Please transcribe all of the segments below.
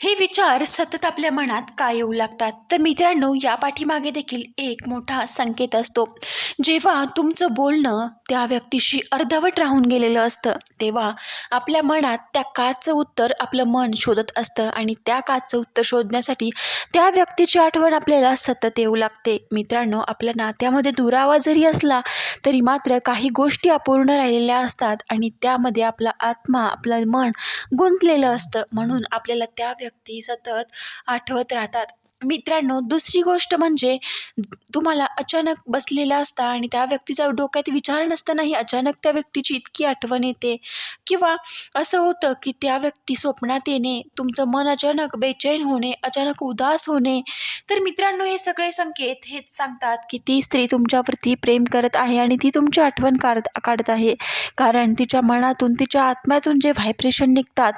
हे विचार सतत आपल्या मनात का येऊ लागतात? तर मित्रांनो या पाठीमागे देखील एक मोठा संकेत असतो. जेव्हा तुमचं बोलणं त्या व्यक्तीशी अर्धवट राहून गेलेलं असतं तेव्हा आपल्या मनात त्या काचं उत्तर आपलं मन शोधत असतं आणि त्या काचं उत्तर शोधण्यासाठी त्या व्यक्तीची आठवण आपल्याला सतत येऊ लागते. मित्रांनो आपल्या नात्यामध्ये दुरावा जरी असला तरी मात्र काही गोष्टी अपूर्ण राहिलेल्या असतात आणि त्यामध्ये आपला आत्मा आपलं मन गुंतलेलं असतं. म्हणून आपल्याला त्या व्यक्ती सतत आठवत राहतात. मित्रांनो दुसरी गोष्ट म्हणजे तुम्हाला अचानक बसलेला असता आणि त्या व्यक्तीचा डोक्यात विचार नसतानाही अचानक त्या व्यक्तीची इतकी आठवण येते. किंवा असं होतं की त्या व्यक्ती स्वप्नात येणे तुमचं मन अचानक बेचैन होणे अचानक उदास होणे. तर मित्रांनो हे सगळे संकेत हेच सांगतात की ती स्त्री तुमच्यावरती प्रेम करत आहे आणि ती तुमची आठवण काढत काढत आहे. कारण तिच्या मनातून तिच्या आत्म्यातून जे व्हायब्रेशन निघतात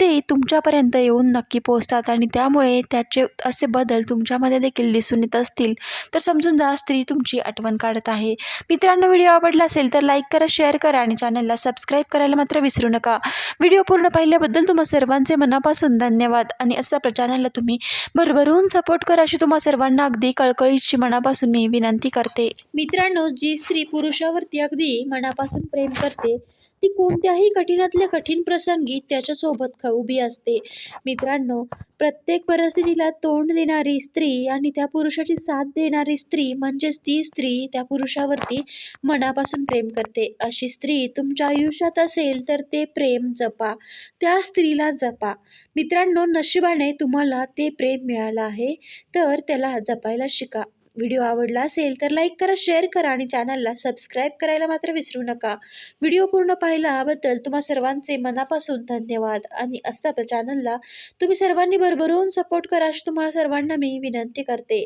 ते तुमच्यापर्यंत येऊन नक्की पोचतात आणि त्यामुळे त्याचे असे बदल बदल तुमच्यामध्ये देखील दिसून येत असतील तर समजून जा स्त्री तुमची आठवण काढत आहे. मित्रांनो व्हिडिओ आवडला असेल तर लाईक करा शेअर करा आणि चॅनलला सबस्क्राईब करायला मात्र विसरू नका. व्हिडिओ पूर्ण पाहिल्याबद्दल तुम्हा सर्वांचे मनापासून धन्यवाद आणि असं आपल्या चॅनलला तुम्ही भरभरून सपोर्ट करा अशी तुम्हा सर्वांना अगदी कळकळीची मनापासून मी विनंती करते. मित्रांनो जी स्त्री पुरुषावरती अगदी मनापासून प्रेम करते ती कोणत्याही कठीणातल्या कठीण प्रसंगी त्याच्यासोबत ख उभी असते. मित्रांनो प्रत्येक परिस्थितीला तोंड देणारी स्त्री आणि त्या पुरुषाची साथ देणारी स्त्री म्हणजेच ती स्त्री त्या पुरुषावरती मनापासून प्रेम करते. अशी स्त्री तुमच्या आयुष्यात असेल तर ते प्रेम जपा. त्या स्त्रीला जपा. मित्रांनो नशिबाने तुम्हाला ते प्रेम मिळालं आहे तर त्याला जपायला शिका. व्हिडिओ आवडला असेल तर लाईक करा शेअर करा आणि चॅनलला सबस्क्राईब करायला मात्र विसरू नका. व्हिडिओ पूर्ण पाहिल्याबद्दल तुम्हा सर्वांचे मनापासून धन्यवाद आणि असं आपल्या चॅनलला तुम्ही सर्वांनी भरभरून सपोर्ट करा अशी तुम्हाला सर्वांना मी विनंती करते.